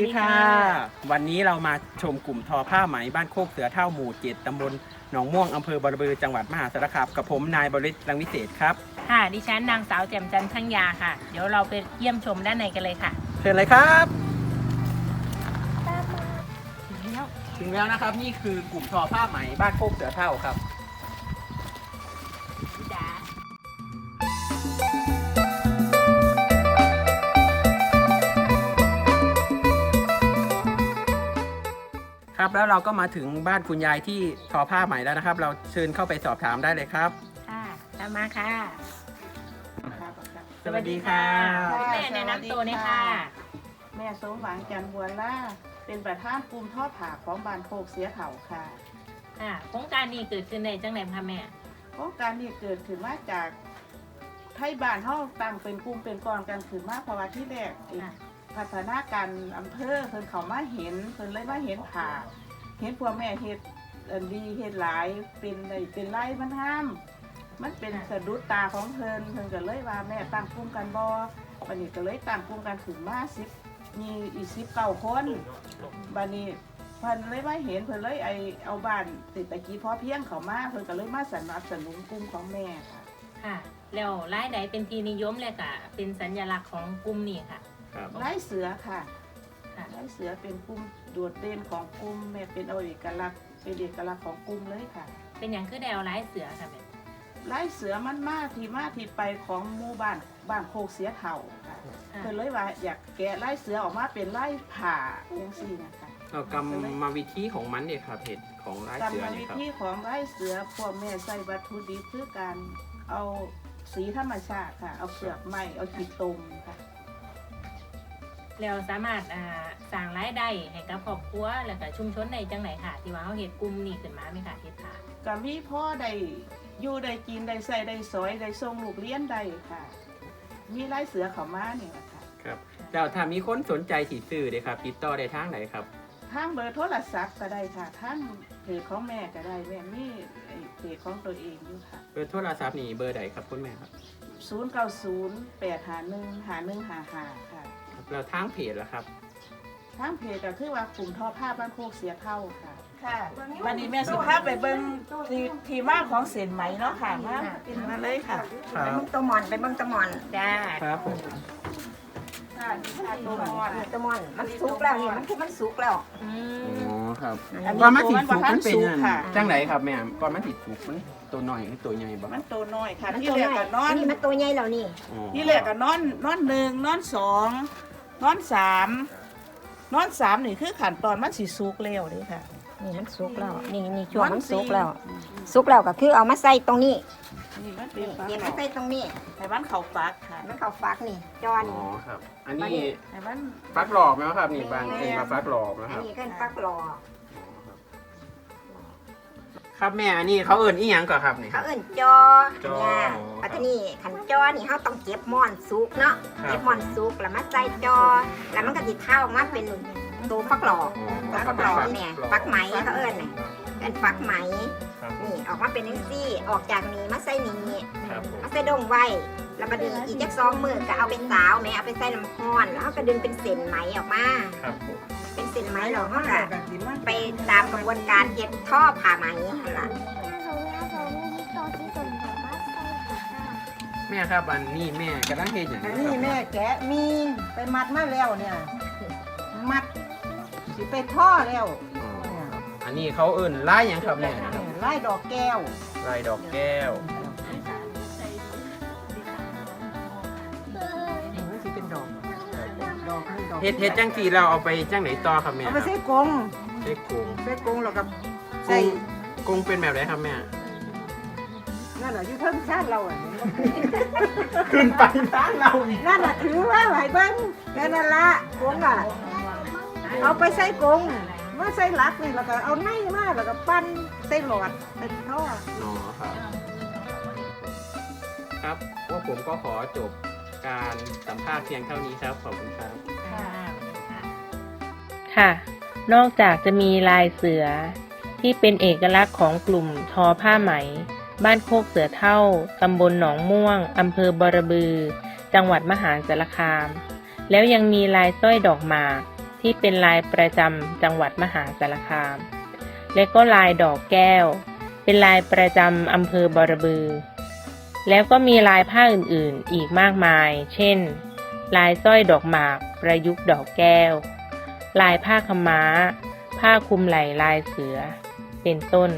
วัสดีค่ะสวัสดีค่ะ วันนี้เรามาชมกลุ่มทอผ้าไหมบ้านโคกเสือเท่าหมู่เจ็ดตำบลหนองม่วงอำเภอบรบือจังหวัดมหาสารคามกับผมนายบริษรังวิเศษครับ ค่ะ ดิฉันนางสาวแจ่มจันทร์ช่างยาค่ะ เดี๋ยวเราไปเยี่ยมชมด้านในกันเลยค่ะ เชิญเลยครับถึงแล้วนะครับนี่คือกลุ่มทอผ้าไหมบ้านโคกเสือเท่าครับ ครับ แล้วเราก็มาถึงบ้านคุณยายที่ทอผ้าไหมแล้วนะครับ เราเชิญเข้าไปสอบถามได้เลยครับ ค่ะตามมาค่ะ สวัสดีค่ะคุณแม่แนะนำตัวหน่อยค่ะ แม่สมหวังจันทร์บัวล่า เป็นประธานกลุ่มทอดผ่าของบานโคกเสียเถาค่ะค่ะโครงการนี้เกิดขึ้นในจังไหนคะแม่ โครงการนี้เกิดขึ้นมาจากไทยบ้านเฮาตั้งเป็นกลุ่มเป็นกองกันขึ้นมาเพราะว่าที่แรกไอ้ค่ะ พัฒนาการอำเภอเพิ่นเขามาเห็นเพิ่นเลยมาเห็นผ่าเห็นพวกแม่เฮ็ดอันดีเฮ็ดหลายเป็นได้เป็นไรมันห้ามมันเป็นสะดุดตาของเพิ่นเพิ่นก็เลยว่าแม่ตั้งกลุ่มกันบ่บัดนี้ก็เลยตั้งกลุ่มกันขึ้นมาสิบมีอีกสิบเก้าคนบัดนี้เพิ่นเลยมาเห็นเพิ่นเลยไอเอาบ้านติดตะกี้พอเพียงเขามาเพิ่นก็เลยมาสนับสนุนกลุ่มของแม่ค่ะค่ะแล้วรายใดเป็นที่นิยมเลยค่ะ เป็นสัญลักษณ์ของกลุ่มนี้ค่ะ ครับ ไล่เสือค่ะค่ะ ไล่เสือเป็นกลุ่มโดดเด่นของกลุ่มแม่เป็นเอาเอกลักษณ์เป็นเอกลักษณ์ของกลุ่มเลยค่ะ เป็นอย่างคือแดวลายเสือค่ะแม่ไล่เสือมันมาที่มาที่ไปของหมู่บ้านบ้านโคกเสียเถ่าค่ะค่ะเพิ่นเลยว่าอยากแกะไล่เสือออกมาเป็นไล่ผ่าอย่างซี่นะคะ เอากรรมวิธีของมันเนี่ยครับเหตุของร้ายกรรเสือมเนี่วิยครับ ธีของไล่เสือพวกแม่ใส่วัตถุดิบคือการเอาสีธรรมชาติค่ะ เอาเปลือกไม้เอาขี้ตมค่ะ แล้วสามารถอ่าสร้างรายได้ให้กับครอบครัวแล้วก็ชุมชนในจังไหนค่ะ ที่ว่าเขาเห็ดกลุ่มนี้ขึ้นมาไหมค่ะเฮ็ดค่ะก็มีพ่อได้อยู่ได้กินได้ใส่ได้สอยได้ส่งลูกเลี้ยนได้ค่ะ มีไล่เสือเขามาเนี่ยแหละค่ะ ครับแล้วถ้ามีคนสนใจสีซื้อเลยครับติดต่อได้ทางไหนครับ ทางเบอร์โทรศัพท์ก็ได้ค่ะทางเพจของแม่ก็ได้แม่มีไอ้เพจของตัวเองอยู่ค่ะ เบอร์โทรศัพท์นี่เบอร์ใดครับคุณแม่ครับ 0 9 0 8หา1หา1หาหาค่ะ แล้วทางเพจล่ะครับ ทางเพจก็คือว่ากลุ่มทอผ้าบ้านโคกเสียเท่าค่ะ ค่ะวันนี้แม่สุภาพไปเบิ้งที่ที่มาของเส้นไหมเนาะค่ะมามาเลยค่ะครัไปบเบิ่งตัวหมอนไปเบิ่งตัวหมอนจ้าครับผมค่ะค่ะตัวมอนนี่ตัวหมอนมันสุกแล้วนี่มันคือมันสุกแล้วอือ๋อมครับอันก่อนนี้มันตัวติดมันสุบ่กทัมันนเป็นสุกนั่นค่ะจังไหนครับแม่ก่อนมันติดสุกมันตัวน้อยหรือตัวใหญ่บ่มันตัวน้อยค่ะมันที่ตัวแรใหกญ่ก็นอนนี่มันตัวใหญ่แล้วนี่อ๋อที่แรกก็นอนนอนหนึ่งนอนสอง นอนสามนอนสามนี่คือขั้นตอนมันสิสุกเร็วเลยค่ะ นี่มันสุกแล้ว นี่นี่ช่วงมันสุกแล้วอืมสุกแล้วก็คือเอามาใส่ตรงนี้นี่มันเป็นนี่ฟักเก็บมาใส่ตรงนี้ให้มันเข้าฟักค่ะมันเข้าฟักนี่ จออ๋นี่ อครับ อันนี้ให้มันฟักหลอกไหมครับนี่บางเป็นมาฟักหลอกนะอัคนรับ นี้ก็ฟักหล่อ ครับแม่อันนี้เขาเอิ่นอีหยังก่อนครับนี่ เขาเอิ้นจอจอเนี่ยปัตตานีขันจอนี่เขาต้องเก็บหมอนสุกเนาะครับ เก็บหมอนสุกแล้วมาใส่จอ แล้วมันก็สิเท่ามาเป็นตัวฟักหล่ออ๋อฟักหล่อเนี่ยฟักไหมเขาเอิ้นเนี่ยเอิ้นฟักไหมครับนี่ออกมาเป็นจังซี่ออกจากนี้มาใส่นี่ครับผมเอาใส่ดงไว้แล้วบัดนี้อีกจักสองมือก็เอาไปสาวแม่เอาไปใส่น้ำร้อนแล้วเขาก็ดึงเป็นเส้นไหมออกมา ครับผม เป็นเส้นไหมหรอกเขาก็ไปตามกระบวนการเย็ดท่อผ่าไหมนั่นล่ะแม่ครับอันนี้แม่กำลังเฮ็ดอย่างอันนี้นี้ครับแม่แกะมีไปมัดมาแล้วเนี่ย มัดสิไปท่อแล้วอ๋ออันนี้เขาเอิ่นไล่หยังครับแม่เนี่ยไล่ดอกแก้วไล่ดอกแก้ว เฮ็ดเฮ็ดจังสีเราเอาไปจังไหนต่อครับแม่เอาคไปรับใส่กรงใส่กรงใส่กรงแล้วก็กใส่งกรงเป็นแบบไหนครับแม่นั่นแหละอยู่เพิ่งชาติเราอะขึ้นไปร้านเราอีกนั่นน่ะถือว่าไหวเบิ้งแค่นั้นละกรงอะเอาไปใส่กรงเมื่อใส่หลักนี่แล้วก็เอาไนมาแล้วก็ปั้นใส่หลอดเป็นท่ออ๋อครับ ครับว่าผมก็ขอจบ การสัมภาษณ์เพียงเท่านี้ครับ ขอบคุณครับ ค่ะ นอกจากจะมีลายเสือที่เป็นเอกลักษณ์ของกลุ่มทอผ้าไหม บ้านโคกเสือเท่า ตำบลหนองม่วง อำเภอบรบือ จังหวัดมหาสารคาม แล้วยังมีลายสร้อยดอกหมากที่เป็นลายประจำจังหวัดมหาสารคาม และก็ลายดอกแก้ว เป็นลายประจำอำเภอบรบือ แล้วก็มีลายผ้าอื่นๆ อีกมากมาย เช่น ลายสร้อยดอกหมาก ประยุกต์ดอกแก้ว ลายผ้าขม้า ผ้าคลุมไหล่ลายเสือ เป็นต้น